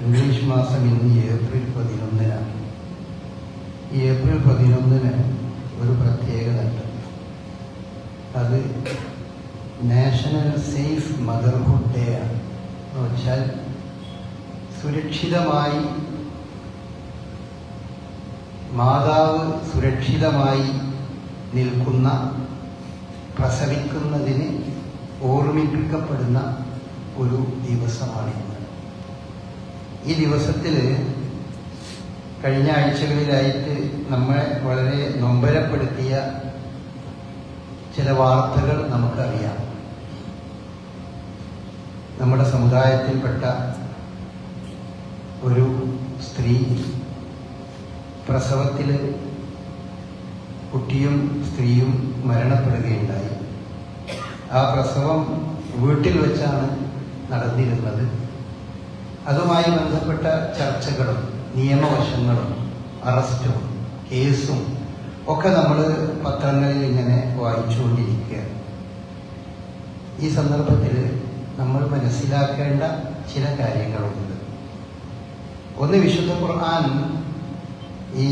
English മാസം ഇന്ന് April പതിനൊന്നിനാണ് ഈ ഏപ്രിൽ പതിനൊന്നിന് ഒരു പ്രത്യേകത ഉണ്ട് അത് നാഷണൽ സേഫ് മദർഹുഡ് ഡേ ആണ് എന്ന് വെച്ചാൽ സുരക്ഷിതമായി മാതാവ് സുരക്ഷിതമായി നിൽക്കുന്ന പ്രസവിക്കുന്നതിന് ഓർമ്മിപ്പിക്കപ്പെടുന്ന ഒരു ദിവസമാണിന്ന് ഈ ദിവസത്തിൽ കഴിഞ്ഞ ആഴ്ചകളിലായിട്ട് നമ്മളെ വളരെ നൊമ്പരപ്പെടുത്തിയ ചില വാർത്തകൾ നമുക്കറിയാം. നമ്മുടെ സമുദായത്തിൽപ്പെട്ട ഒരു സ്ത്രീ പ്രസവത്തിൽ കുട്ടിയും സ്ത്രീയും മരണപ്പെടുകയുണ്ടായി. ആ പ്രസവം വീട്ടിൽ വെച്ചാണ് നടന്നിരുന്നത്. അതുമായി ബന്ധപ്പെട്ട ചർച്ചകളും നിയമവശങ്ങളും അറസ്റ്റും കേസും ഒക്കെ നമ്മൾ പത്രങ്ങളിൽ ഇങ്ങനെ വായിച്ചുകൊണ്ടിരിക്കുകയാണ് ഈ സന്ദർഭത്തിൽ നമ്മൾ മനസ്സിലാക്കേണ്ട ചില കാര്യങ്ങളുണ്ട്. ഒന്ന് വിശുദ്ധ ഖുർആൻ ഈ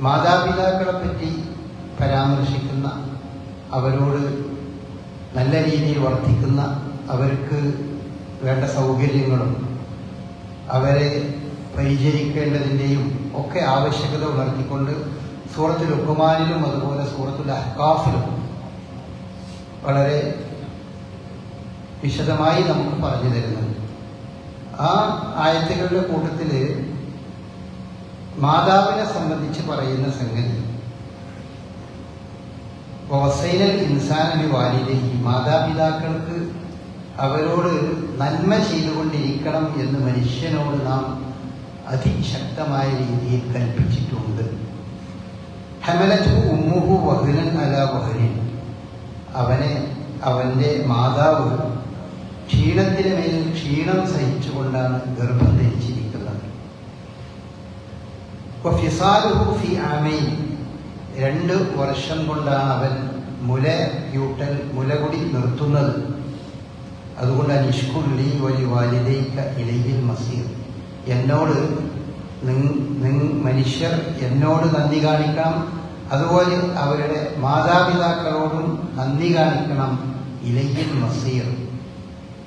മാതാപിതാക്കളെ പറ്റി പരാമർശിക്കുന്ന അവരോട് നല്ല രീതിയിൽ വർദ്ധിക്കുന്ന അവർക്ക് വേണ്ട സൗകര്യങ്ങളും അവരെ പരിചരിക്കേണ്ടതിന്റെയും ഒക്കെ ആവശ്യകത ഉണർത്തിക്കൊണ്ട് സൂറത്തുൽ ഉക്കുമാനിലും അതുപോലെ സൂറത്തുൽ അഹ്കാഫിലും വളരെ വിശദമായി നമുക്ക് പറഞ്ഞു തരുന്നത്. ആ ആയത്തുകളുടെ കൂട്ടത്തിൽ മാതാവിനെ സംബന്ധിച്ച് പറയുന്ന സംഗതി. വസൈനൽ ഇൻസാനബി മാതാപിതാക്കൾക്ക് അവരോട് നന്മ ചെയ്തുകൊണ്ടിരിക്കണം എന്ന് മനുഷ്യനോട് നാം അതിശക്തമായ രീതിയിൽ കൽപ്പിച്ചിട്ടുണ്ട്. ഹമലത്തു ഉമ്മുഹു വഹുനൻ അല വഹുനൻ അവനെ അവന്റെ മാതാവ് ക്ഷീണത്തിന് മേൽ ക്ഷീണം സഹിച്ചുകൊണ്ടാണ് ഗർഭം ധരിച്ചിരിക്കുന്നത്. രണ്ട് വർഷം കൊണ്ടാണ് അവൻ മുല യൂട്ടൽ മുലകുടി നിർത്തുന്നത്. അതുകൊണ്ട് അനിഷ്കുള്ളി വലി വാലിദൈക്ക ഇലയിൽ മസീർ. എന്നോട് മനുഷ്യർ എന്നോട് നന്ദി കാണിക്കണം. അതുപോലെ അവരുടെ മാതാപിതാക്കളോടും നന്ദി കാണിക്കണം. ഇലയിൽ മസീർ.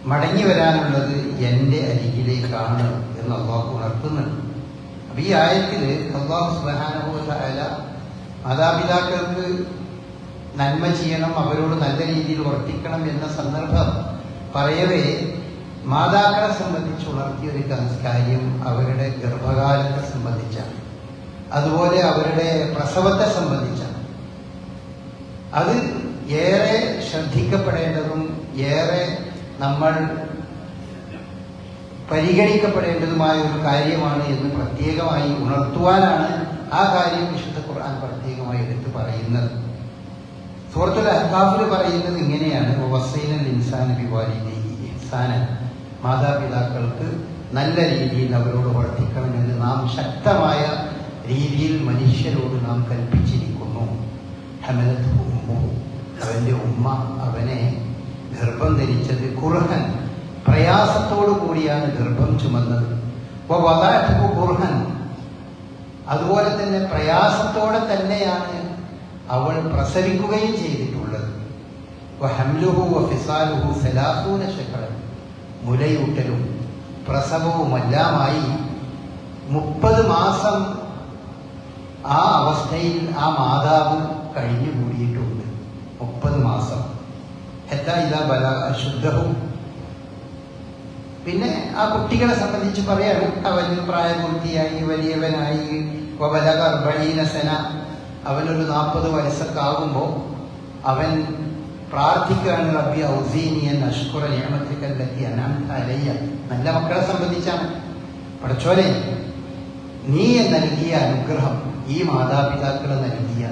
മടങ്ങി വരാനുള്ളത് എന്റെ അരികിലേക്കാണ് എന്ന് അള്ളാഹു ഉണർത്തുന്നുണ്ട്. അപ്പൊ ഈ ആയത്തിൽ അള്ളാഹു സുബാനുഭവല മാതാപിതാക്കൾക്ക് നന്മ ചെയ്യണം അവരോട് നല്ല രീതിയിൽ വർത്തിക്കണം എന്ന സന്ദർഭം പറയവേ മാതാക്കളെ സംബന്ധിച്ച് ഉണർത്തിയ ഒരു കാര്യം അവരുടെ ഗർഭകാലത്തെ സംബന്ധിച്ചാണ്. അതുപോലെ അവരുടെ പ്രസവത്തെ സംബന്ധിച്ചാണ്. അത് ഏറെ ശ്രദ്ധിക്കപ്പെടേണ്ടതും ഏറെ നമ്മൾ പരിഗണിക്കപ്പെടേണ്ടതുമായ ഒരു കാര്യമാണ് എന്ന് പ്രത്യേകമായി ഉണർത്തുവാനാണ് ആ കാര്യം വിശുദ്ധ ഖുർആൻ പ്രത്യേകമായി എടുത്ത് പറയുന്നത്. സുഹൃത്തുൽ അഹ്കാഫിൽ പറയുന്നത് ഇങ്ങനെയാണ്. വസൈനൽ ഇൻസാൻ ബിവാലിദി ഇൻസാനൻ മാതാപിതാക്കൾക്ക് നല്ല രീതിയിൽ അവരോട് വർദ്ധിക്കണമെന്ന് നാം ശക്തമായ രീതിയിൽ മനുഷ്യരോട് നാം കൽപ്പിച്ചിരിക്കുന്നു. ഹമലത്ത് ഉമ്മു. അവന്റെ ഉമ്മ അവനെ ഗർഭം ധരിച്ചത് കുർഹൻ പ്രയാസത്തോടു കൂടിയാണ് ഗർഭം ചുമന്നത്. കുർഹൻ അതുപോലെ തന്നെ പ്രയാസത്തോടെ തന്നെയാണ് അവൾ പ്രസവിക്കുകയും ചെയ്തിട്ടുള്ളത്. മുലയൂട്ടലും പ്രസവവുമെല്ലാമായി മുപ്പത് മാസം ആ അവസ്ഥയിൽ ആ മാതാവ് കഴിഞ്ഞുകൂടിയിട്ടുണ്ട് മുപ്പത് മാസം. എത്താ ഇതാ ബല അശുദ്ധവും പിന്നെ ആ കുട്ടികളെ സംബന്ധിച്ച് പറയാണ് അവൻ പ്രായപൂർത്തിയായി വലിയവനായി. വബലക അർബഴീന സന. അവനൊരു നാൽപ്പത് വയസ്സൊക്കെ ആകുമ്പോൾ അവൻ പ്രാർത്ഥിക്കുകയാണ് റബ്ബി ഔസീനിയൻ അഷ്കുറ നിയമത്തിക്കല്ലെത്തി അനാന്ത അലയ്യ. നല്ല മക്കളെ സംബന്ധിച്ചാണ്. പഠിച്ചോനെ നീ നൽകിയ അനുഗ്രഹം ഈ മാതാപിതാക്കൾ നൽകിയ.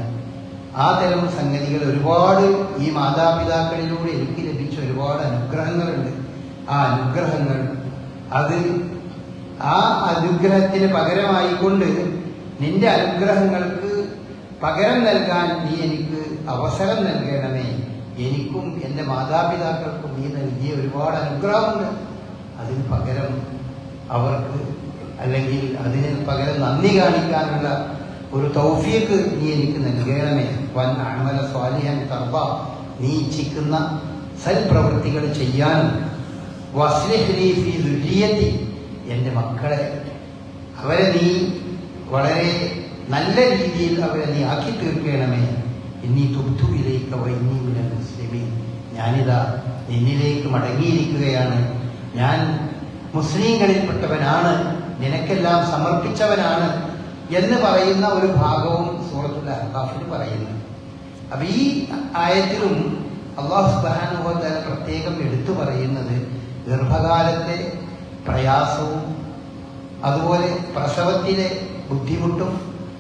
ആ തരം സംഗതികൾ ഒരുപാട് ഈ മാതാപിതാക്കളിലൂടെ എനിക്ക് ലഭിച്ച ഒരുപാട് അനുഗ്രഹങ്ങളുണ്ട്. ആ അനുഗ്രഹങ്ങൾ അത് ആ അനുഗ്രഹത്തിന് പകരമായിക്കൊണ്ട് നിന്റെ അനുഗ്രഹങ്ങൾക്ക് പകരം നൽകാൻ നീ എനിക്ക് അവസരം നൽകണമേ. എനിക്കും എന്റെ മാതാപിതാക്കൾക്കും നീ നൽകിയ ഒരുപാട് അനുഗ്രഹമുണ്ട്. അതിന് പകരം അവർക്ക് അല്ലെങ്കിൽ അതിന് പകരം നന്ദി കാണിക്കാനുള്ള ഒരു തൗഫീക്ക് നീ എനിക്ക് നൽകണമേ. വൻ അമല സ്വാലിഹൻ തർബ. നീ ഇച്ഛിക്കുന്ന സൽപ്രവൃത്തികൾ ചെയ്യാനും വസ്ലഹ്ലി ഫി ദുര്യത്തി. എന്റെ മക്കളെ അവരെ നീ വളരെ നല്ല രീതിയിൽ അവരെ നീ ആക്കി തീർക്കണമേ ഇനി തുബ്തുവിലേക്ക് വൈന്യൂല മുസ്ലിമീൻ ഞാനിതാ നിന്നിലേക്ക് മടങ്ങിയിരിക്കുകയാണ്. ഞാൻ മുസ്ലിങ്ങളിൽപ്പെട്ടവനാണ്. നിനക്കെല്ലാം സമർപ്പിച്ചവനാണ് എന്ന് പറയുന്ന ഒരു ഭാഗവും സൂറത്തുൽ അഹ്ബാഫിൽ പറയുന്നു. അപ്പൊ ഈ ആയത്തിലും അള്ളാഹു സുബാനുഭവത്തെ പ്രത്യേകം എടുത്തു പറയുന്നത് ഗർഭകാലത്തെ പ്രയാസവും അതുപോലെ പ്രസവത്തിലെ ബുദ്ധിമുട്ടും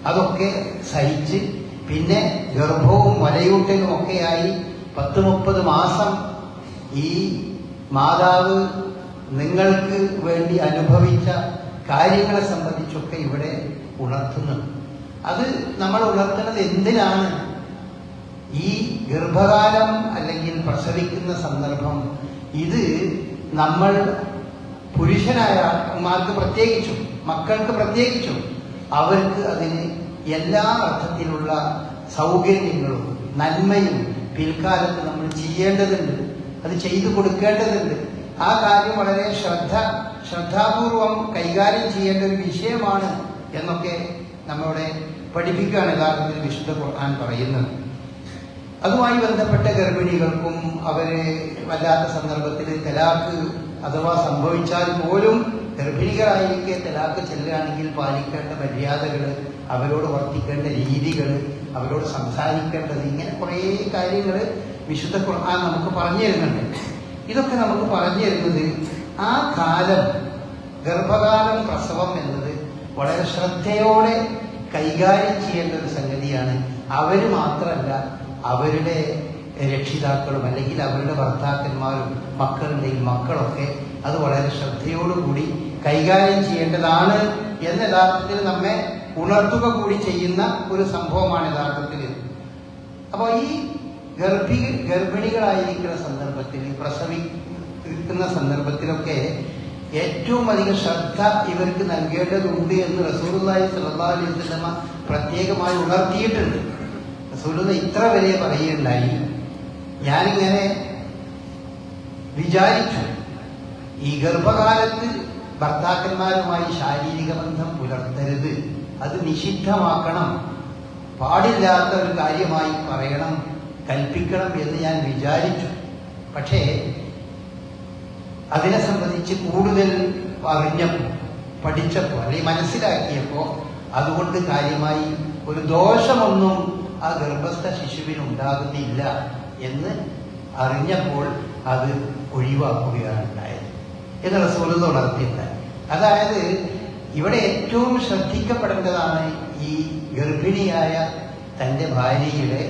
അതൊക്കെ സഹിച്ച് പിന്നെ ഗർഭവും വലയൂട്ടലും ഒക്കെയായി പത്ത് മുപ്പത് മാസം ഈ മാതാവ് നിങ്ങൾക്ക് വേണ്ടി അനുഭവിച്ച കാര്യങ്ങളെ സംബന്ധിച്ചൊക്കെ ഇവിടെ ഉണർത്തുന്നത് അത് നമ്മൾ ഉണർത്തുന്നത് എന്തിനാണ്? ഈ ഗർഭകാലം അല്ലെങ്കിൽ പ്രസവിക്കുന്ന സന്ദർഭം ഇത് നമ്മൾ പുരുഷനായ മാർക്ക് പ്രത്യേകിച്ചും മക്കൾക്ക് പ്രത്യേകിച്ചും അവർക്ക് അതിന് എല്ലാ അർത്ഥത്തിലുള്ള സൗകര്യങ്ങളും നന്മയും പിൽക്കാലത്ത് നമ്മൾ ചെയ്യേണ്ടതുണ്ട്. അത് ചെയ്തു കൊടുക്കേണ്ടതുണ്ട്. ആ കാര്യം വളരെ ശ്രദ്ധ ശ്രദ്ധാപൂർവം കൈകാര്യം ചെയ്യേണ്ട ഒരു വിഷയമാണ് എന്നൊക്കെ നമ്മളെ പഠിപ്പിക്കുകയാണ് യഥാർത്ഥത്തിൽ വിശുദ്ധ ഖുർആൻ പറയുന്നത്. അതുമായി ബന്ധപ്പെട്ട ഗർഭിണികൾക്കും അവരെ വല്ലാത്ത സന്ദർഭത്തിൽ തലാക്ക് അഥവാ സംഭവിച്ചാൽ പോലും ഗർഭിണികളായിരിക്കെ തലാക്ക് ചെല്ലുകയാണെങ്കിൽ പാലിക്കേണ്ട മര്യാദകൾ അവരോട് വർത്തിക്കേണ്ട രീതികൾ അവരോട് സംസാരിക്കേണ്ടത് ഇങ്ങനെ കുറേ കാര്യങ്ങൾ വിശുദ്ധ ഖുർആൻ നമുക്ക് പറഞ്ഞു തരുന്നുണ്ട്. ഇതൊക്കെ നമുക്ക് പറഞ്ഞു തരുന്നത് ആ കാലം ഗർഭകാലം പ്രസവം എന്നത് വളരെ ശ്രദ്ധയോടെ കൈകാര്യം ചെയ്യേണ്ട ഒരു സംഗതിയാണ്. അവർ മാത്രമല്ല അവരുടെ രക്ഷിതാക്കളും അല്ലെങ്കിൽ അവരുടെ ഭർത്താക്കന്മാരും മക്കളുണ്ടെങ്കിൽ മക്കളൊക്കെ അത് വളരെ ശ്രദ്ധയോടുകൂടി കൈകാര്യം ചെയ്യേണ്ടതാണ് എന്ന യഥാർത്ഥത്തിൽ നമ്മെ ഉണർത്തുക കൂടി ചെയ്യുന്ന ഒരു സംഭവമാണ് യഥാർത്ഥത്തിൽ. അപ്പോൾ ഈ ഗർഭി ഗർഭിണികളായിരിക്കുന്ന സന്ദർഭത്തിൽ പ്രസവിക്കുന്ന സന്ദർഭത്തിലൊക്കെ ഏറ്റവും അധികം ശ്രദ്ധ ഇവർക്ക് നൽകേണ്ടതുണ്ട് എന്ന് റസൂലുള്ളാഹി സ്വല്ലല്ലാഹു അലൈഹി പ്രത്യേകമായി ഉണർത്തിയിട്ടുണ്ട്. റസൂലുള്ള ഇത്ര വരെ പറയുകയുണ്ടായി. ഞാനിങ്ങനെ വിചാരിച്ചു. ഈ ഗർഭകാലത്ത് ഭർത്താക്കന്മാരുമായി ശാരീരിക ബന്ധം പുലർത്തരുത്. അത് നിഷിദ്ധമാക്കണം. പാടില്ലാത്ത ഒരു കാര്യമായി പറയണം കൽപ്പിക്കണം എന്ന് ഞാൻ വിചാരിച്ചു. പക്ഷേ അതിനെ സംബന്ധിച്ച് കൂടുതൽ അറിഞ്ഞപ്പോൾ പഠിച്ചപ്പോൾ അല്ലെങ്കിൽ മനസ്സിലാക്കിയപ്പോൾ അതുകൊണ്ട് കാര്യമായി ഒരു ദോഷമൊന്നും ആ ഗർഭസ്ഥ ശിശുവിന് ഉണ്ടാകുന്നില്ല എന്ന് അറിഞ്ഞപ്പോൾ അത് ഒഴിവാക്കുകയാണ് ഉണ്ടായത്. എന്ന് റസൂലത ഉണർത്തിയിട്ടുണ്ടായി അതായത് ഇവിടെ ഏറ്റവും ശ്രദ്ധിക്കപ്പെടേണ്ടതാണ് ഈ ഗർഭിണിയായ തന്റെ ഭാര്യയുടെ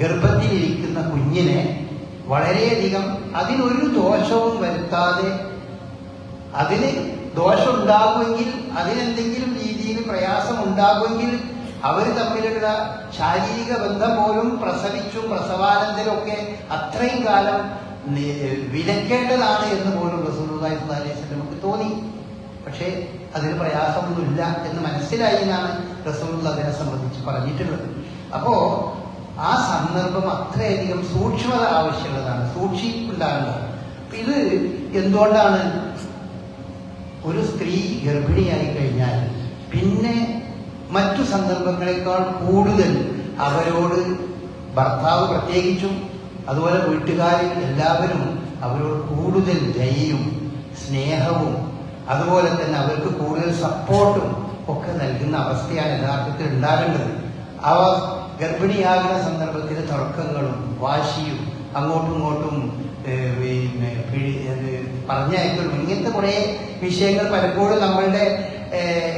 ഗർഭത്തിലിരിക്കുന്ന കുഞ്ഞിനെ വളരെയധികം അതിനൊരു ദോഷവും വരുത്താതെ അതിന് ദോഷമുണ്ടാകുമെങ്കിൽ അതിനെന്തെങ്കിലും രീതിയിൽ പ്രയാസം ഉണ്ടാകുമെങ്കിൽ അവർ തമ്മിലുള്ള ശാരീരിക ബന്ധം പോലും പ്രസവിച്ചും പ്രസവാനന്തരമൊക്കെ അത്രയും കാലം വിലക്കേണ്ടതാണ് എന്ന് പോലും റസൂലുള്ളാഹി സ്വല്ലല്ലാഹി അലൈഹി വസല്ലമക്ക് തോന്നി. പക്ഷേ അതിന് പ്രയാസമൊന്നുമില്ല എന്ന് മനസ്സിലായി എന്നാണ് റസൂള്ള അതിനെ സംബന്ധിച്ച് പറഞ്ഞിട്ടുള്ളത്. അപ്പോ ആ സന്ദർഭം അത്രയധികം സൂക്ഷ്മത ആവശ്യമുള്ളതാണ്. സൂക്ഷിപ്പുണ്ടാകേണ്ടതാണ് അപ്പൊ ഇത് എന്തുകൊണ്ടാണ്? ഒരു സ്ത്രീ ഗർഭിണിയായി കഴിഞ്ഞാൽ പിന്നെ മറ്റു സന്ദർഭങ്ങളെക്കാൾ കൂടുതൽ അവരോട് ഭർത്താവ് പ്രത്യേകിച്ചും അതുപോലെ വീട്ടുകാരിൽ എല്ലാവരും അവരോട് കൂടുതൽ ദയയും സ്നേഹവും അതുപോലെ തന്നെ അവർക്ക് കൂടുതൽ സപ്പോർട്ടും ഒക്കെ നൽകുന്ന അവസ്ഥയാണ് യഥാർത്ഥത്തിൽ ഉണ്ടാകേണ്ടത്. അവ ഗർഭിണിയാകുന്ന സന്ദർഭത്തിൽ തർക്കങ്ങളും വാശിയും അങ്ങോട്ടും ഇങ്ങോട്ടും പറഞ്ഞയക്കലും ഇങ്ങനത്തെ കുറേ വിഷയങ്ങൾ പലപ്പോഴും നമ്മളുടെ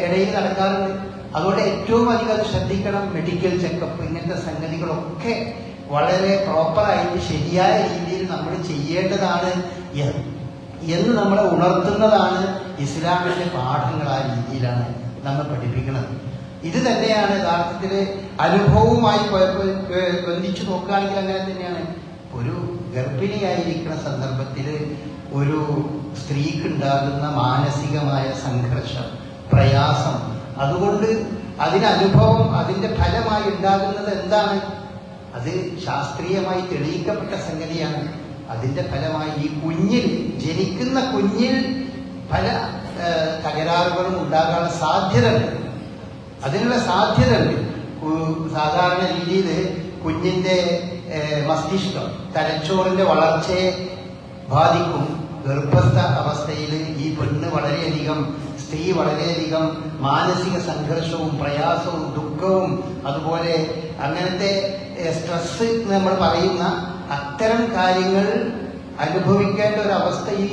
ഇടയിൽ നടക്കാറുണ്ട്. അതുകൊണ്ട് ഏറ്റവും അധികം ശ്രദ്ധിക്കണം. മെഡിക്കൽ ചെക്കപ്പ് ഇങ്ങനത്തെ സംഗതികളൊക്കെ വളരെ പ്രോപ്പറായിട്ട് ശരിയായ രീതിയിൽ നമ്മൾ ചെയ്യേണ്ടതാണ്. എന്ന് നമ്മളെ ഉണർത്തുന്നതാണ് ഇസ്ലാമിന്റെ പാഠങ്ങൾ ആ രീതിയിലാണ് നമ്മൾ പഠിപ്പിക്കുന്നത്. ഇത് തന്നെയാണ് യഥാർത്ഥത്തിൽ അനുഭവവുമായി ബന്ധിച്ചു നോക്കുകയാണെങ്കിൽ അങ്ങനെ തന്നെയാണ്. ഒരു ഗർഭിണിയായിരിക്കുന്ന സന്ദർഭത്തിൽ ഒരു സ്ത്രീക്കുണ്ടാകുന്ന മാനസികമായ സംഘർഷം പ്രയാസം അതുകൊണ്ട് അതിനനുഭവം അതിന്റെ ഫലമായി ഉണ്ടാകുന്നത് എന്താണ്? അത് ശാസ്ത്രീയമായി തെളിയിക്കപ്പെട്ട സംഗതിയാണ്. അതിന്റെ ഫലമായി ഈ കുഞ്ഞിൽ ജനിക്കുന്ന കുഞ്ഞിൽ പല തകരാറുകളും ഉണ്ടാകാനുള്ള സാധ്യതയുണ്ട് അതിനുള്ള സാധ്യതയുണ്ട് സാധാരണ രീതിയിൽ കുഞ്ഞിന്റെ മസ്തിഷ്കം തലച്ചോറിന്റെ വളർച്ചയെ ബാധിക്കും. ഗർഭസ്ഥ അവസ്ഥയിൽ ഈ പെണ്ണ് വളരെയധികം സ്ത്രീ വളരെയധികം മാനസിക സംഘർഷവും പ്രയാസവും ദുഃഖവും അതുപോലെ അങ്ങനത്തെ സ്ട്രെസ് നമ്മൾ പറയുന്ന അത്തരം കാര്യങ്ങൾ അനുഭവിക്കേണ്ട ഒരു അവസ്ഥ ഈ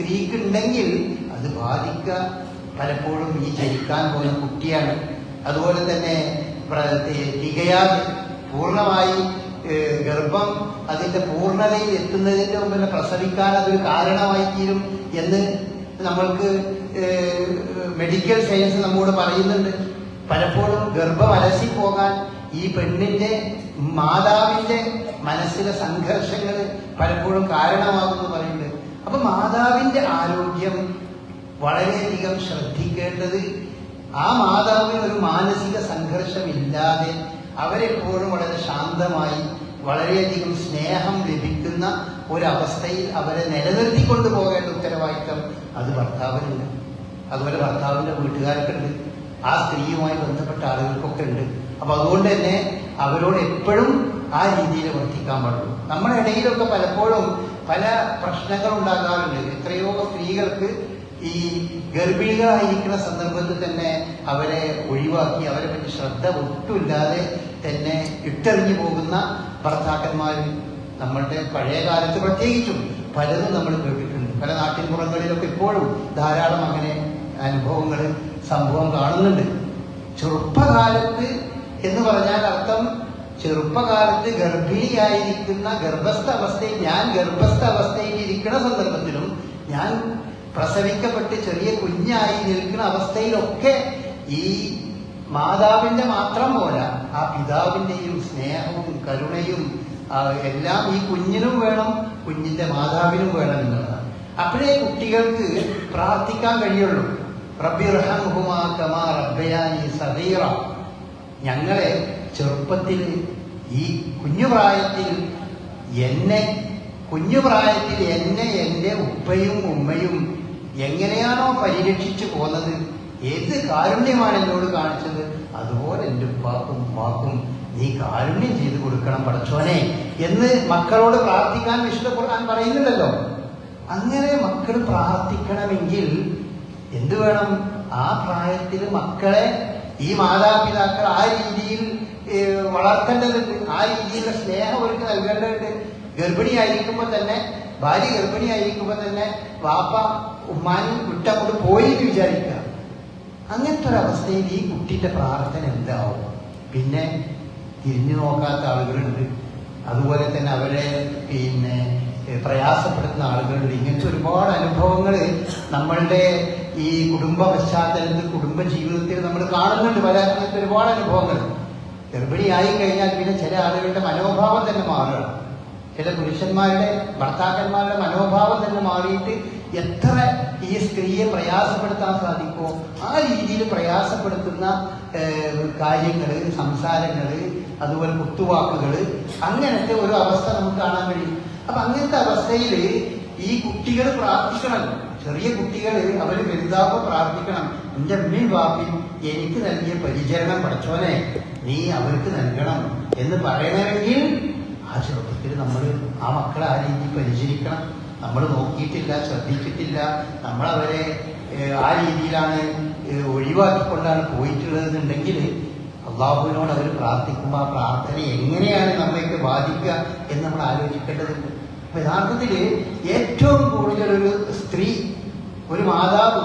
സ്ത്രീക്ക് ഉണ്ടെങ്കിൽ അത് ബാധിക്കുക. പലപ്പോഴും ഈ ജനിക്കാൻ പോകുന്ന കുട്ടിയാണ്. അതുപോലെ തന്നെ തികയാതെ പൂർണമായി ഗർഭം അതിന്റെ പൂർണതയിൽ എത്തുന്നതിന്റെ മുമ്പിൽ പ്രസവിക്കാൻ അതൊരു കാരണമായി തീരും എന്ന് നമ്മൾക്ക് മെഡിക്കൽ സയൻസ് നമ്മോട് പറയുന്നുണ്ട്. പലപ്പോഴും ഗർഭം അലസി പോകാൻ ഈ പെണ്ണിന്റെ മാതാവിന്റെ മനസ്സിലെ സംഘർഷങ്ങൾ പലപ്പോഴും കാരണമാകുമെന്ന് പറയുന്നുണ്ട്. അപ്പൊ മാതാവിന്റെ ആരോഗ്യം വളരെയധികം ശ്രദ്ധിക്കേണ്ടത് ആ മാതാവിന് ഒരു മാനസിക സംഘർഷമില്ലാതെ അവരെപ്പോഴും വളരെ ശാന്തമായി വളരെയധികം സ്നേഹം ലഭിക്കുന്ന ഒരവസ്ഥയിൽ അവരെ നിലനിർത്തിക്കൊണ്ടു പോകേണ്ട ഉത്തരവാദിത്തം അത് ഭർത്താവിനുണ്ട്. അതുപോലെ ഭർത്താവിന്റെ വീട്ടുകാർക്കുണ്ട്. ആ സ്ത്രീയുമായി ബന്ധപ്പെട്ട ആളുകൾക്കൊക്കെ ഉണ്ട്. അപ്പൊ അതുകൊണ്ട് തന്നെ അവരോട് എപ്പോഴും ആ രീതിയിൽ വർത്തിക്കാൻ പാടുള്ളൂ. നമ്മുടെ ഇടയിലൊക്കെ പലപ്പോഴും പല പ്രശ്നങ്ങൾ ഉണ്ടാകാറുണ്ട്. എത്രയോ സ്ത്രീകൾക്ക് ഈ ഗർഭിണികളായിരിക്കുന്ന സന്ദർഭത്തിൽ തന്നെ അവരെ ഒഴിവാക്കി അവരെ പറ്റി ശ്രദ്ധ ഒട്ടുമില്ലാതെ തന്നെ ഇട്ടെറിഞ്ഞു പോകുന്ന ഭർത്താക്കന്മാർ നമ്മളുടെ പഴയ കാലത്ത് പ്രത്യേകിച്ചും പലതും നമ്മൾ കേട്ടിട്ടുണ്ട്. പല നാട്ടിൻപുറങ്ങളിലൊക്കെ ഇപ്പോഴും ധാരാളം അങ്ങനെ അനുഭവങ്ങൾ സംഭവം കാണുന്നുണ്ട്. ചെറുപ്പകാലത്ത് എന്ന് പറഞ്ഞാൽ അർത്ഥം ചെറുപ്പകാലത്ത് ഗർഭിണിയായിരിക്കുന്ന ഗർഭസ്ഥ അവസ്ഥയിൽ ഞാൻ ഗർഭസ്ഥ അവസ്ഥയിൽ ഇരിക്കുന്ന സന്ദർഭത്തിലും ഞാൻ പ്രസവിക്കപ്പെട്ട് ചെറിയ കുഞ്ഞായി നിൽക്കുന്ന അവസ്ഥയിലൊക്കെ ഈ മാതാവിന്റെ മാത്രം പോരാ ആ പിതാവിന്റെയും സ്നേഹവും കരുണയും എല്ലാം ഈ കുഞ്ഞിനും വേണം കുഞ്ഞിന്റെ മാതാവിനും വേണം എന്നുള്ളതാണ്. അപ്പോഴേ കുട്ടികൾക്ക് പ്രാർത്ഥിക്കാൻ കഴിയുള്ളൂ. റബ്ബി റഹ്മുഹുമാ കമാ റബ്ബയാനി സദീറ ഞങ്ങളെ ചെറുപ്പത്തിൽ ഈ കുഞ്ഞുപ്രായത്തിൽ എന്നെ കുഞ്ഞുപ്രായത്തിൽ എന്നെ എന്റെ ഉപ്പയും ഉമ്മയും എങ്ങനെയാണോ പരിരക്ഷിച്ചു പോന്നത് ഏത് കാരുണ്യമാണ് എന്നോട് കാണിച്ചത് അതുപോലെ എന്റെ ഉപ്പാക്കും ഉമ്മാക്കും നീ കാരുണ്യം ചെയ്തു കൊടുക്കണം പടച്ചോനെ എന്ന് മക്കളോട് പ്രാർത്ഥിക്കാൻ വിശുദ്ധ ഖുർആൻ പറയുന്നുണ്ടല്ലോ അങ്ങനെ മക്കൾ പ്രാർത്ഥിക്കണമെങ്കിൽ എന്തു വേണം ആ പ്രായത്തിൽ മക്കളെ ഈ മാതാപിതാക്കൾ ആ രീതിയിൽ വളർത്തേണ്ടതുണ്ട് ആ രീതിയിലുള്ള സ്നേഹം അവർക്ക് നൽകേണ്ടതുണ്ട്. ഗർഭിണിയായിരിക്കുമ്പോൾ തന്നെ ഭാര്യ ഗർഭിണിയായിരിക്കുമ്പോൾ തന്നെ വാപ്പ ഉമ്മാനും വിട്ടങ്ങോട്ട് പോയി എന്ന് വിചാരിക്കുക. അങ്ങനത്തെ ഒരു അവസ്ഥയിൽ ഈ കുട്ടിയുടെ പ്രാർത്ഥന എന്താവും? പിന്നെ തിരിഞ്ഞു നോക്കാത്ത ആളുകളുണ്ട്. അതുപോലെ തന്നെ അവരെ പിന്നെ പ്രയാസപ്പെടുത്തുന്ന ആളുകളുണ്ട്. ഇങ്ങനത്തെ ഒരുപാട് അനുഭവങ്ങൾ നമ്മളുടെ ഈ കുടുംബ പശ്ചാത്തലത്തിൽ കുടുംബ ജീവിതത്തിൽ നമ്മൾ കാണുന്നുണ്ട്. പല ഒരുപാട് അനുഭവങ്ങൾ. ഗർഭിണിയായി കഴിഞ്ഞാൽ പിന്നെ ചില ആളുകളുടെ മനോഭാവം തന്നെ മാറുകയാണ് ചില പുരുഷന്മാരുടെ ഭർത്താക്കന്മാരുടെ മനോഭാവം തന്നെ മാറിയിട്ട് എത്ര ഈ സ്ത്രീയെ പ്രയാസപ്പെടുത്താൻ സാധിക്കുമോ ആ രീതിയിൽ പ്രയാസപ്പെടുത്തുന്ന കാര്യങ്ങൾ സംസാരങ്ങൾ അതുപോലെ കുത്തുവാക്കുകൾ അങ്ങനത്തെ ഒരു അവസ്ഥ നമുക്ക് കാണാൻ കഴിയും. അപ്പൊ അങ്ങനത്തെ അവസ്ഥയിൽ ഈ കുട്ടികൾ പ്രാർത്ഥിക്കണം. ചെറിയ കുട്ടികൾ അവർ വലുതാവുമ്പോൾ പ്രാർത്ഥിക്കണം. എന്റെ അമ്മയും വാപ്പിയും എനിക്ക് നൽകിയ പരിചരണം പഠിച്ചോനെ. നീ അവർക്ക് നൽകണം എന്ന് പറയണമെങ്കിൽ ആ ചെറുപ്പത്തിൽ നമ്മൾ ആ മക്കളെ ആ രീതിയിൽ പരിചരിക്കണം. നമ്മൾ നോക്കിയിട്ടില്ല ശ്രദ്ധിച്ചിട്ടില്ല. നമ്മൾ അവരെ ആ രീതിയിലാണ് ഒഴിവാക്കിക്കൊണ്ടാണ് പോയിട്ടുള്ളതെന്നുണ്ടെങ്കിൽ അള്ളാഹുവിനോട് അവർ പ്രാർത്ഥിക്കുമ്പോൾ ആ പ്രാർത്ഥന എങ്ങനെയാണ് നമ്മൾക്ക് ബാധിക്കുക എന്ന് നമ്മൾ ആലോചിക്കേണ്ടതുണ്ട്. യഥാർത്ഥത്തിൽ ഏറ്റവും കൂടുതൽ ഒരു സ്ത്രീ ഒരു മാതാവ്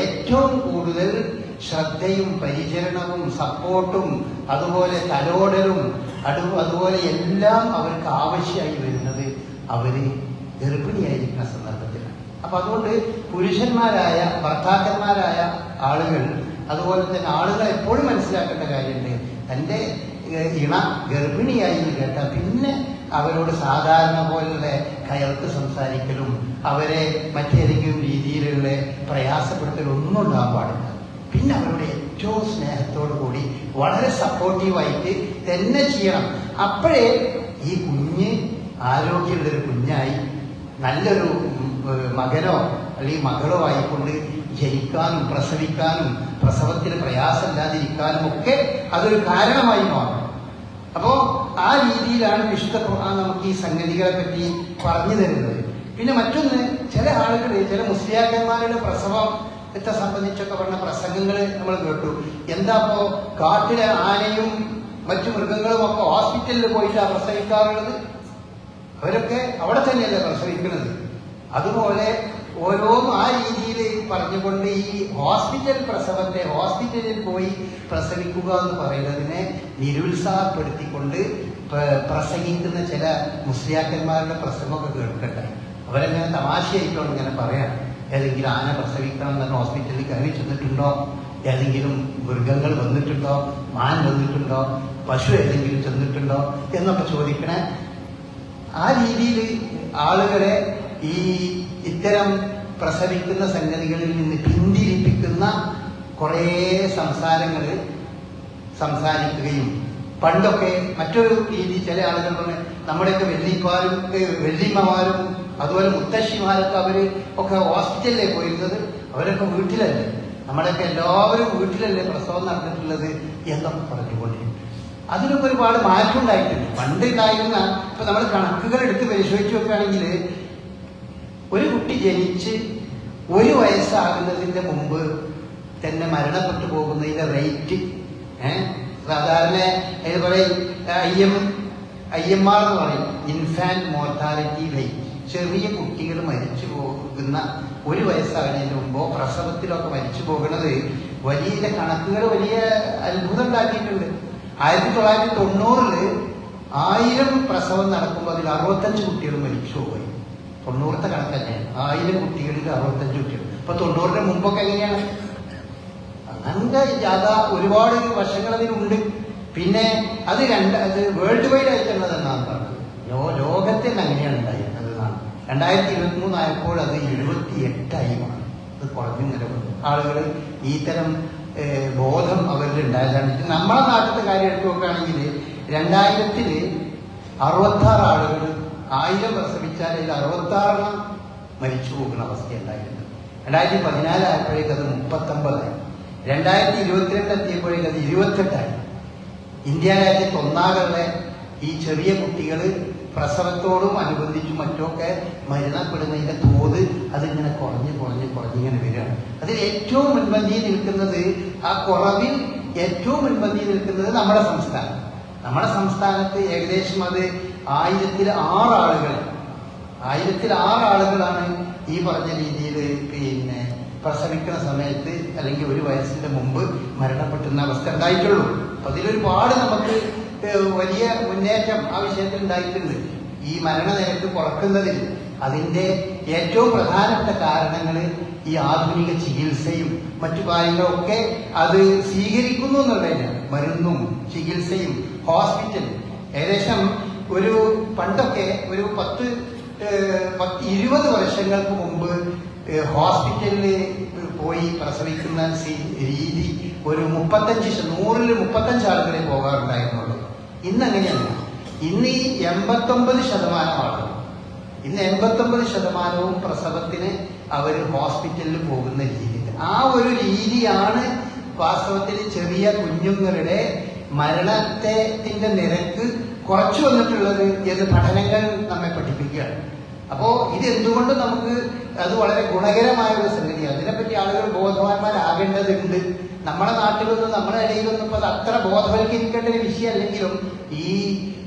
ഏറ്റവും കൂടുതൽ ശ്രദ്ധയും പരിചരണവും സപ്പോർട്ടും അതുപോലെ തലോടലും അടു അതുപോലെ എല്ലാം അവർക്ക് ആവശ്യമായി വരുന്നത് അവർ ഗർഭിണിയായിരിക്കുന്ന സന്ദർഭത്തിലാണ്. അപ്പൊ അതുകൊണ്ട് പുരുഷന്മാരായ ഭർത്താക്കന്മാരായ ആളുകൾ അതുപോലെ തന്നെ ആളുകൾ എപ്പോഴും മനസ്സിലാക്കേണ്ട കാര്യമുണ്ട്. തന്റെ ഇണ ഗർഭിണിയായി എന്ന് കേട്ടാൽ പിന്നെ അവരോട് സാധാരണ പോലുള്ള കയർത്ത് സംസാരിക്കലും അവരെ മറ്റേതെങ്കിലും രീതിയിലുള്ള പ്രയാസപ്പെടുത്തലും ഒന്നും ഉണ്ടാകാൻ പാടില്ല. പിന്നെ അവരോട് ഏറ്റവും സ്നേഹത്തോടു കൂടി വളരെ സപ്പോർട്ടീവായിട്ട് തന്നെ ചെയ്യണം. അപ്പോഴേ ഈ കുഞ്ഞ് ആരോഗ്യമുള്ളൊരു കുഞ്ഞായി നല്ലൊരു മകനോ അല്ലെങ്കിൽ മകളോ ആയിക്കൊണ്ട് ജനിക്കാനും പ്രസവിക്കാനും പ്രസവത്തിന് പ്രയാസമില്ലാതിരിക്കാനും ഒക്കെ അതൊരു കാരണമായി മാറും. അപ്പോ ആ രീതിയിലാണ് വിശുദ്ധ ഖുർആൻ നമുക്ക് ഈ സംഗതികളെ പറ്റി പറഞ്ഞു തരുന്നത്. പിന്നെ മറ്റൊന്ന് ചില ആളുകൾ ചില മുസ്ലിയാക്കന്മാരുടെ പ്രസവത്തെ സംബന്ധിച്ചൊക്കെ പറഞ്ഞ പ്രസംഗങ്ങൾ നമ്മൾ കേട്ടു. എന്താ ഇപ്പോ കാട്ടിലെ ആനയും മറ്റു മൃഗങ്ങളും ഒക്കെ ഹോസ്പിറ്റലിൽ പോയിട്ടാണ് പ്രസവിക്കാറുള്ളത്? അവരൊക്കെ അവിടെ തന്നെയല്ലേ പ്രസവിക്കുന്നത്? അതുപോലെ ഓരോന്നും ആ രീതിയിൽ പറഞ്ഞുകൊണ്ട് ഈ ഹോസ്പിറ്റൽ പ്രസവത്തെ ഹോസ്പിറ്റലിൽ പോയി പ്രസവിക്കുക എന്ന് പറയുന്നതിനെ നിരുത്സാഹപ്പെടുത്തിക്കൊണ്ട് പ്ര- പ്രസംഗിക്കുന്ന ചില മുസ്ലിയാക്കന്മാരുടെ പ്രസംഗമൊക്കെ കേൾക്കട്ടെ അവരെങ്ങനെ തമാശയായിട്ടോ ഇങ്ങനെ പറയാം. ഏതെങ്കിലും ആന പ്രസവിക്കണം എന്ന് ഹോസ്പിറ്റലിൽ കയറി ചെന്നിട്ടുണ്ടോ? ഏതെങ്കിലും മൃഗങ്ങൾ വന്നിട്ടുണ്ടോ? മാൻ വന്നിട്ടുണ്ടോ? പശു ഏതെങ്കിലും ചെന്നിട്ടുണ്ടോ? എന്നൊക്കെ ചോദിക്കണേ. ആ രീതിയിൽ ആളുകളെ ഈ ഇത്തരം പ്രസവിക്കുന്ന സംഗതികളിൽ നിന്ന് പിന്തിരിപ്പിക്കുന്ന കുറേ സംസാരങ്ങൾ സംസാരിക്കുകയും പണ്ടൊക്കെ മറ്റൊരു രീതി ചില ആളുകൾ നമ്മുടെയൊക്കെ വെള്ളിപ്പാരും വെള്ളിമ്മമാരും അതുപോലെ മുത്തശ്ശിമാരൊക്കെ അവർ ഒക്കെ ഹോസ്പിറ്റലിലേക്ക് പോയിരുന്നത്. അവരൊക്കെ വീട്ടിലല്ലേ? നമ്മുടെയൊക്കെ എല്ലാവരും വീട്ടിലല്ലേ പ്രസവം നടന്നിട്ടുള്ളത് എന്നൊക്കെ പറഞ്ഞുകൊണ്ടിരിക്കും അതിനൊക്കെ ഒരുപാട് മാറ്റം ഉണ്ടായിട്ടുണ്ട് പണ്ട് ഉണ്ടായിരുന്ന ഇപ്പൊ നമ്മൾ കണക്കുകൾ എടുത്ത് പരിശോധിച്ച് നോക്കുകയാണെങ്കിൽ ഒരു കുട്ടി ജനിച്ച് ഒരു വയസ്സാകുന്നതിന്റെ മുമ്പ് തന്നെ മരണപ്പെട്ടു പോകുന്നതിന്റെ റേറ്റ് സാധാരണ ഇതുപോലെ I M I M R എന്ന് പറയും. ഇൻഫാന്റ് മോർട്ടാലിറ്റി റേറ്റ് ചെറിയ കുട്ടികൾ മരിച്ചു പോകുന്ന ഒരു വയസ്സാകുന്നതിന് മുമ്പോ പ്രസവത്തിലൊക്കെ മരിച്ചു പോകുന്നത് വലിയ കണക്കുകൾ വലിയ അത്ഭുതം ഉണ്ടാക്കിയിട്ടുണ്ട്. ആയിരത്തി തൊള്ളായിരത്തി തൊണ്ണൂറിൽ ആയിരം പ്രസവം നടക്കുമ്പോൾ അതിൽ അറുപത്തഞ്ച് കുട്ടികൾ മരിച്ചു പോയി. തൊണ്ണൂറത്തെ കണക്ക് തന്നെയാണ് ആയിരം കുട്ടികളിൽ അറുപത്തഞ്ച് കുട്ടികൾ. ഇപ്പൊ തൊണ്ണൂറിന് മുമ്പൊക്കെ എങ്ങനെയാണ്? അങ്ങനത്തെ ജാഥ ഒരുപാട് വർഷങ്ങൾ അതിനുണ്ട്. പിന്നെ അത് രണ്ട് അത് വേൾഡ് വൈഡ് ആയിട്ടുള്ളത് എന്നാണ് പറഞ്ഞത് ലോകത്തിൽ അങ്ങനെയാണ് എന്നാണ് രണ്ടായിരത്തി ഇരുപത്തി മൂന്നായപ്പോൾ അത് എഴുപത്തി എട്ടായി മാറി. അത് കുറഞ്ഞു നിലവിൽ ആളുകൾ ഈ തരം ബോധം അവരിൽ ഉണ്ടായതാണ്. നമ്മളെ നാട്ടിലത്തെ കാര്യം എടുത്തു നോക്കുകയാണെങ്കിൽ രണ്ടായിരത്തിൽ അറുപത്തി ആറ് ആളുകൾ ആയിരം പ്രസവിച്ചാൽ ഇത് അറുപത്തി ആറെണ്ണം മരിച്ചു പോകുന്ന അവസ്ഥയുണ്ടായിരുന്നു രണ്ടായിരത്തി പതിനാലായപ്പോഴേക്ക് അത് മുപ്പത്തൊമ്പതായി. രണ്ടായിരത്തി ഇരുപത്തിരണ്ട് എത്തിയപ്പോഴേക്ക് അത് ഇരുപത്തെട്ടായി. ഇന്ത്യ രാജ്യത്ത് ഒന്നാകളുടെ ഈ ചെറിയ കുട്ടികൾ പ്രസവത്തോടും അനുബന്ധിച്ചും മറ്റുമൊക്കെ മരണപ്പെടുന്നതിന്റെ തോത് അതിങ്ങനെ കുറഞ്ഞ് കുറഞ്ഞ് കുറഞ്ഞിങ്ങനെ വരികയാണ്. അതിൽ ഏറ്റവും മുൻപന്തിയിൽ നിൽക്കുന്നത് ആ കുറവിൽ ഏറ്റവും മുൻപന്തിയിൽ നിൽക്കുന്നത് നമ്മുടെ സംസ്ഥാനം. നമ്മുടെ സംസ്ഥാനത്ത് ഏകദേശം അത് ആയിരത്തിൽ ആറ് ആളുകൾ ആയിരത്തിൽ ആറ് ആളുകളാണ് ഈ പറഞ്ഞ രീതിയിൽ പിന്നെ പ്രസവിക്കുന്ന സമയത്ത് അല്ലെങ്കിൽ ഒരു വയസ്സിന്റെ മുമ്പ് മരണപ്പെട്ടുന്ന അവസ്ഥ ഉണ്ടായിട്ടുള്ളൂ. അപ്പൊ അതിലൊരുപാട് നമുക്ക് വലിയ മുന്നേറ്റം ആ വിഷയത്തിൽ ഉണ്ടായിട്ടുണ്ട്. ഈ മരണനിരക്ക് കുറക്കുന്നതിൽ അതിന്റെ ഏറ്റവും പ്രധാനപ്പെട്ട കാരണങ്ങൾ ഈ ആധുനിക ചികിത്സയും മറ്റു കാര്യങ്ങളൊക്കെ അത് സ്വീകരിക്കുന്നു എന്നുള്ളതിനാണ് മരുന്നും ചികിത്സയും ഹോസ്പിറ്റൽ ഏകദേശം ഒരു പണ്ടൊക്കെ ഒരു പത്ത് പത്ത് ഇരുപത് വർഷങ്ങൾക്ക് മുമ്പ് ഹോസ്പിറ്റലിൽ പോയി പ്രസവിക്കുന്ന രീതി ഒരു മുപ്പത്തഞ്ച് നൂറിൽ മുപ്പത്തഞ്ച് ആളുകളെ പോകാറുണ്ടായിരുന്നുള്ളൂ. ഇന്ന് അങ്ങനെയല്ല ഇന്ന് ഈ എൺപത്തൊമ്പത് ശതമാനം ആളുകൾ ഇന്ന് എൺപത്തൊമ്പത് ശതമാനവും പ്രസവത്തിന് അവർ ഹോസ്പിറ്റലിൽ പോകുന്ന രീതി ആ ഒരു രീതിയാണ് വാസ്തവത്തിൽ ചെറിയ കുഞ്ഞുങ്ങളുടെ മരണത്തിന്റെ നിരക്ക് കുറച്ചു വന്നിട്ടുള്ളത് എന്ന് പഠനങ്ങൾ നമ്മെ പഠിപ്പിക്കുകയാണ്. അപ്പോ ഇത് എന്തുകൊണ്ട് നമുക്ക് അത് വളരെ ഗുണകരമായ ഒരു സംഗതിയാണ്? അതിനെപ്പറ്റി ആളുകൾ ബോധവാന്മാരാകേണ്ടതുണ്ട്. നമ്മുടെ നാട്ടിലൊന്നും നമ്മുടെ ഇടയിലൊന്നും ഇപ്പൊ അത്ര ബോധവൽക്കരിക്കേണ്ട ഒരു വിഷയം അല്ലെങ്കിലും ഈ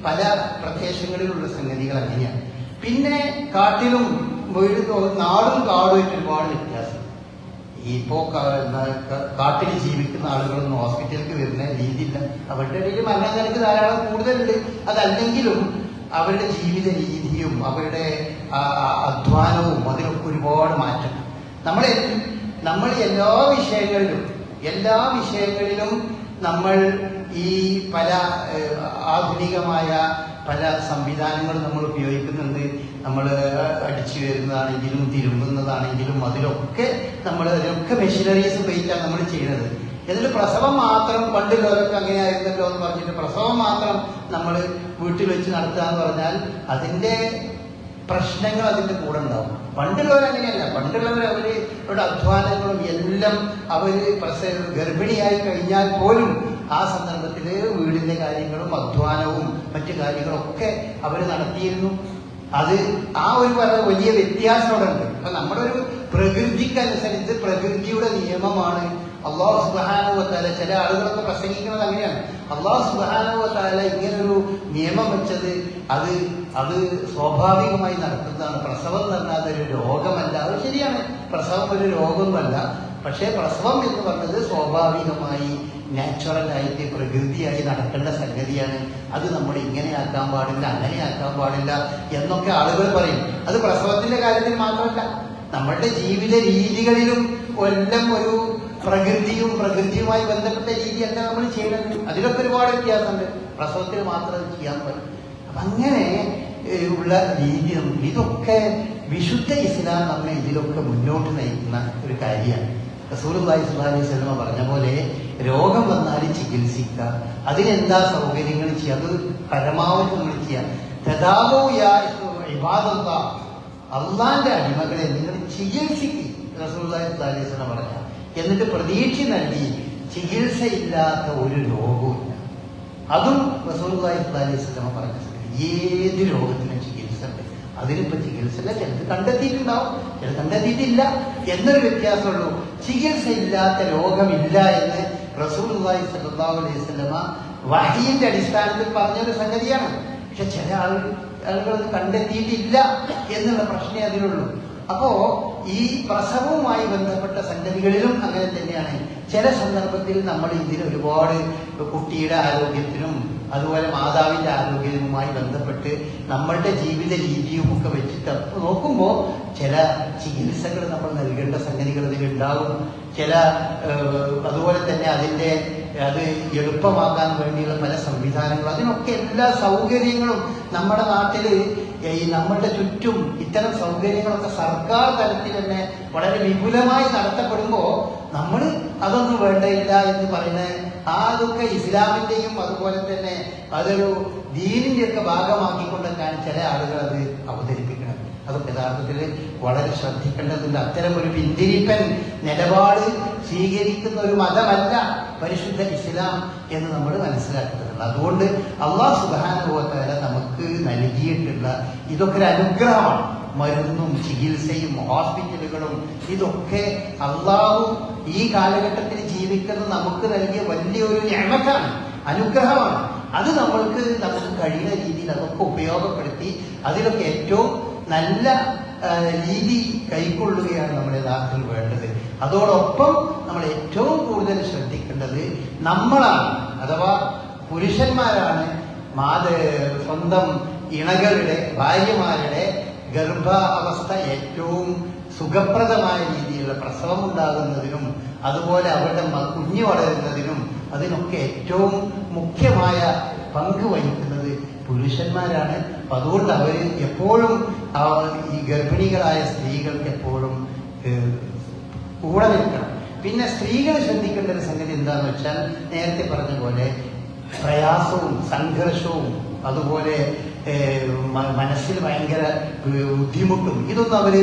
പല പ്രദേശങ്ങളിലുള്ള സംഗതികൾ അങ്ങനെയാണ്. പിന്നെ കാട്ടിലും വീടും നാടും കാടുമായിട്ട് ഒരുപാട് വ്യത്യാസം. ഇപ്പോ കാട്ടിൽ ജീവിക്കുന്ന ആളുകളൊന്നും ഹോസ്പിറ്റലിലേക്ക് വരുന്ന രീതിയില്ല. അവരുടെ ഇടയിൽ മരണനിരക്ക് ധാരാളം കൂടുതലുണ്ട്. അതല്ലെങ്കിലും അവരുടെ ജീവിത രീതിയും അവരുടെ അധ്വാനവും അതിലൊക്കെ ഒരുപാട് മാറ്റം. നമ്മൾ നമ്മൾ എല്ലാ വിഷയങ്ങളിലും എല്ലാ വിഷയങ്ങളിലും നമ്മൾ ഈ പല ആധുനികമായ പല സംവിധാനങ്ങളും നമ്മൾ ഉപയോഗിക്കുന്നുണ്ട്. നമ്മൾ അടിച്ചു വരുന്നതാണെങ്കിലും തിരുമ്പുന്നതാണെങ്കിലും അതിലൊക്കെ നമ്മൾ അതിലൊക്കെ മെഷീനറീസ് ഉപയോഗിച്ചാണ് നമ്മൾ ചെയ്യുന്നത്. എന്നിട്ട് പ്രസവം മാത്രം പണ്ടുള്ളവരൊക്കെ അങ്ങനെ ആയിരുന്നല്ലോ എന്ന് പറഞ്ഞിട്ട് പ്രസവം മാത്രം നമ്മൾ വീട്ടിൽ വെച്ച് നടത്തുക എന്ന് പറഞ്ഞാൽ അതിന്റെ പ്രശ്നങ്ങൾ അതിന്റെ കൂടെ ഉണ്ടാവും. പണ്ടുള്ളവർ അങ്ങനെയല്ല. പണ്ടുള്ളവർ അവർ അവരുടെ അധ്വാനങ്ങളും എല്ലാം അവർ പ്രസേ ഗർഭിണിയായി കഴിഞ്ഞാൽ പോലും ആ സന്ദർഭത്തിൽ വീടിന്റെ കാര്യങ്ങളും അധ്വാനവും മറ്റു കാര്യങ്ങളൊക്കെ അവർ നടത്തിയിരുന്നു. അത് ആ ഒരു വലിയ വ്യത്യാസം അവിടെ ഉണ്ട് അപ്പൊ നമ്മുടെ ഒരു പ്രകൃതിക്കനുസരിച്ച് പ്രകൃതിയുടെ നിയമമാണ് അള്ളാഹു സുബാനുവത്താല ചില ആളുകളൊക്കെ പ്രസംഗിക്കുന്നത് അങ്ങനെയാണ്. അള്ളാഹു സുബാനുവത്താല ഇങ്ങനൊരു നിയമം വെച്ചത് അത് അത് സ്വാഭാവികമായി നടക്കുന്നതാണ്. പ്രസവം നടന്നാത്ത ഒരു രോഗമല്ല. അത് ശരിയാണ്. പ്രസവം ഒരു രോഗമല്ല പക്ഷേ പ്രസവം എന്ന് പറഞ്ഞത് സ്വാഭാവികമായി നാച്ചുറൽ ആയിട്ട് പ്രകൃതിയായി നടക്കേണ്ട സംഗതിയാണ്. അത് നമ്മൾ ഇങ്ങനെ ആക്കാൻ പാടില്ല അങ്ങനെ ആക്കാൻ പാടില്ല എന്നൊക്കെ ആളുകൾ പറയും. അത് പ്രസവത്തിന്റെ കാര്യത്തിൽ മാത്രമല്ല. നമ്മളുടെ ജീവിത രീതികളിലും എല്ലാം ഒരു പ്രകൃതിയും പ്രകൃതിയുമായി ബന്ധപ്പെട്ട രീതി രീതിയല്ല നമ്മൾ ചെയ്യുന്നത്. അതിലൊക്കെ ഒരുപാട് വ്യത്യാസമുണ്ട്. പ്രസവത്തിൽ മാത്രം അത് ചെയ്യാൻ പറ്റും അപ്പൊ അങ്ങനെ ഉള്ള രീതി ഇതൊക്കെ വിശുദ്ധ ഇസ്ലാം നമ്മെ ഇതിലൊക്കെ മുന്നോട്ട് നയിക്കുന്ന ഒരു കാര്യമാണ്. റസൂലുള്ളാഹി സ്വല്ലല്ലാഹി അലൈഹി വസല്ലം പറഞ്ഞ പോലെ രോഗം വന്നാൽ ചികിത്സിക്കുക. അതിനെന്താ സൗകര്യങ്ങൾ ചെയ്യുക? അത് പരമാവധി നമ്മൾ ചെയ്യാം തദാവോ യാ ഇബാദല്ലാ. അള്ളാന്റെ അടിമകളെ നിങ്ങൾ ചികിത്സിക്കുക റസൂലുള്ളാഹി സ്വല്ലല്ലാഹി അലൈഹി വസല്ലം പറഞ്ഞ എന്നിട്ട് പ്രതീക്ഷ നൽകി ചികിത്സയില്ലാത്ത ഒരു രോഗവുമില്ല. അതും സ്വല്ലല്ലാഹി അലൈഹി വസല്ലമ പറഞ്ഞ ഏത് രോഗത്തിനും ചികിത്സ ഉണ്ട്. അതിനിപ്പോ ചികിത്സ ഇല്ല ചിലത് കണ്ടെത്തിയിട്ടുണ്ടാവും ചിലത് കണ്ടെത്തിയിട്ടില്ല എന്നൊരു വ്യത്യാസമുള്ളൂ. ചികിത്സയില്ലാത്ത രോഗമില്ല എന്ന് റസൂലുള്ളാഹി സ്വല്ലല്ലാഹു അലൈഹി സ്വലമ വഹീന്റെ അടിസ്ഥാനത്തിൽ പറഞ്ഞൊരു സംഗതിയാണ്. പക്ഷെ ചില ആളുകൾ ആളുകൾ കണ്ടെത്തിയിട്ടില്ല എന്നുള്ള പ്രശ്നമേ അതിലുള്ളൂ. അപ്പോ ഈ പ്രസവവുമായി ബന്ധപ്പെട്ട സംഗതികളിലും അങ്ങനെ തന്നെയാണ്. ചില സന്ദർഭത്തിൽ നമ്മൾ ഇതിൽ ഒരുപാട് കുട്ടിയുടെ ആരോഗ്യത്തിനും അതുപോലെ മാതാവിന്റെ ആരോഗ്യവുമായി ബന്ധപ്പെട്ട് നമ്മളുടെ ജീവിത രീതിയും ഒക്കെ വെച്ചിട്ട് നോക്കുമ്പോൾ ചില ചികിത്സകൾ നമ്മൾ നൽകേണ്ട സംഗതികൾ ഉണ്ടാകും ചില അതുപോലെ തന്നെ അതിന്റെ അത് എളുപ്പമാക്കാൻ വേണ്ടിയുള്ള പല സംവിധാനങ്ങളും അതിനൊക്കെ എല്ലാ സൗകര്യങ്ങളും നമ്മുടെ നാട്ടിൽ ഈ നമ്മളുടെ ചുറ്റും ഇത്തരം സൗകര്യങ്ങളൊക്കെ സർക്കാർ തലത്തിൽ തന്നെ വളരെ വിപുലമായി നടത്തപ്പെടുമ്പോൾ നമ്മൾ അതൊന്നും വേണ്ടയില്ല എന്ന് പറയുന്ന ആ അതൊക്കെ ഇസ്ലാമിന്റെയും അതുപോലെ തന്നെ അതൊരു ദീനിന്റെ ഒക്കെ ഭാഗമാക്കിക്കൊണ്ടൊക്കെയാണ് ചില ആളുകൾ അത് അവതരിപ്പിക്കുന്നത് അതൊക്കെ യഥാർത്ഥത്തിൽ വളരെ ശ്രദ്ധിക്കേണ്ടതുണ്ട്. അത്തരം ഒരു പിന്തിരിപ്പൻ നിലപാട് സ്വീകരിക്കുന്ന ഒരു മതമല്ല പരിശുദ്ധ ഇസ്ലാം എന്ന് നമ്മൾ മനസ്സിലാക്കേണ്ടതുണ്ട്. അതുകൊണ്ട് അള്ളാഹ് സുബാനുഭവത്തല നമുക്ക് നൽകിയിട്ടുള്ള ഇതൊക്കെ ഒരു അനുഗ്രഹമാണ്. മരുന്നും ചികിത്സയും ഹോസ്പിറ്റലുകളും ഇതൊക്കെ അള്ളാഹു ഈ കാലഘട്ടത്തിൽ ജീവിക്കുന്ന നമുക്ക് നൽകിയ വലിയൊരു ഞമക്കാണ് അനുഗ്രഹമാണ്. അത് നമ്മൾക്ക് നമുക്ക് കഴിയുന്ന രീതിയിൽ അതൊക്കെ ഉപയോഗപ്പെടുത്തി അതിലൊക്കെ ഏറ്റവും നല്ല രീതി കൈക്കൊള്ളുകയാണ് നമ്മുടെ യഥാർത്ഥത്തിൽ വേണ്ടത്. അതോടൊപ്പം നമ്മൾ ഏറ്റവും കൂടുതൽ ശ്രദ്ധിക്കേണ്ടത് നമ്മളാണ് അഥവാ പുരുഷന്മാരാണ് മാത സ്വന്തം ഇണകളുടെ ഭാര്യമാരുടെ ഗർഭാവസ്ഥ ഏറ്റവും സുഖപ്രദമായ രീതിയിലുള്ള പ്രസവം ഉണ്ടാകുന്നതിനും അതുപോലെ അവരുടെ കുഞ്ഞ് വളരുന്നതിനും അതിനൊക്കെ ഏറ്റവും മുഖ്യമായ പങ്ക് വഹിക്കുന്നത് പുരുഷന്മാരാണ്. അപ്പൊ അതുകൊണ്ട് അവർ എപ്പോഴും ഈ ഗർഭിണികളായ സ്ത്രീകൾക്ക് എപ്പോഴും കൂടെ നിൽക്കണം. പിന്നെ സ്ത്രീകൾ ശ്രദ്ധിക്കേണ്ട ഒരു സംഗതി എന്താന്ന് വെച്ചാൽ നേരത്തെ പറഞ്ഞ പോലെ പ്രയാസവും സംഘർഷവും അതുപോലെ മനസ്സിൽ ഭയങ്കര ബുദ്ധിമുട്ടും ഇതൊന്നും അവർ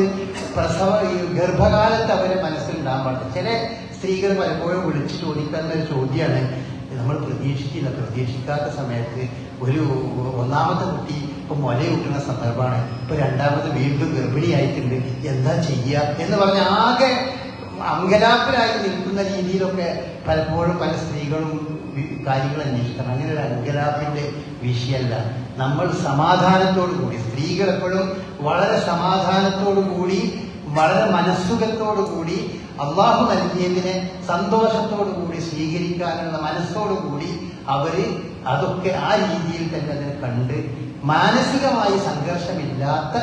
പ്രസവ ഗർഭകാലത്ത് അവരെ മനസ്സിൽ ഉണ്ടാകാൻ പാടില്ല. ചില സ്ത്രീകൾ പലപ്പോഴും വിളിച്ച് ചോദിക്കുന്ന ഒരു ചോദ്യമാണ് നമ്മൾ പ്രതീക്ഷിക്കില്ല പ്രതീക്ഷിക്കാത്ത സമയത്ത് ഒരു ഒന്നാമത്തെ കുട്ടി ഇപ്പൊ മുലയൂട്ടുന്ന സന്ദർഭമാണ്. ഇപ്പൊ രണ്ടാമത് വീണ്ടും ഗർഭിണിയായിട്ടുണ്ട്. എന്താ ചെയ്യുക എന്ന് പറഞ്ഞ ആകെ അങ്കലാപ്പിലായി നിൽക്കുന്ന രീതിയിലൊക്കെ പലപ്പോഴും പല സ്ത്രീകളും കാര്യങ്ങൾ അന്വേഷിക്കണം. അങ്ങനെ ഒരു അങ്കലാപ്പിന്റെ വിഷയമല്ല. നമ്മൾ സമാധാനത്തോടു കൂടി സ്ത്രീകൾ എപ്പോഴും വളരെ സമാധാനത്തോടു കൂടി വളരെ മനസ്സുഖത്തോടു കൂടി അള്ളാഹു നൽകിയതിനെ സന്തോഷത്തോടു കൂടി സ്വീകരിക്കാനുള്ള മനസ്സോടു കൂടി അവർ അതൊക്കെ ആ രീതിയിൽ തന്നെ അതിനെ കണ്ട് മാനസികമായി സംഘർഷമില്ലാത്ത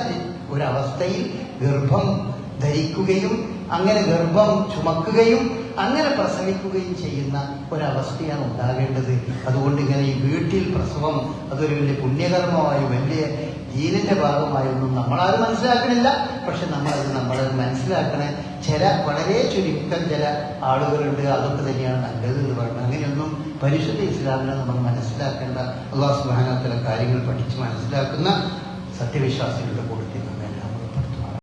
ഒരവസ്ഥയിൽ ഗർഭം ധരിക്കുകയും അങ്ങനെ ഗർഭം ചുമക്കുകയും അങ്ങനെ പ്രസവിക്കുകയും ചെയ്യുന്ന ഒരവസ്ഥയാണ് ഉണ്ടാകേണ്ടത്. അതുകൊണ്ട് ഇങ്ങനെ ഈ വീട്ടിൽ പ്രസവം അതൊരു വലിയ പുണ്യകർമ്മമായി വലിയ ജീനിന്റെ ഭാഗമായൊന്നും നമ്മളാരും മനസ്സിലാക്കണില്ല. പക്ഷെ നമ്മളത് നമ്മൾ മനസ്സിലാക്കണ. ചില വളരെ ചുരുക്കം ചില ആളുകളുണ്ട്. അതൊക്കെ തന്നെയാണ് നല്ലത് എന്ന് പറയുന്നത്. അങ്ങനെയൊന്നും പരിശുദ്ധ ഇസ്ലാമിനെ നമ്മൾ മനസ്സിലാക്കേണ്ട അള്ളാഹു സുബാനത്തിലെ കാര്യങ്ങൾ പഠിച്ച് മനസ്സിലാക്കുന്ന സത്യവിശ്വാസികളുടെ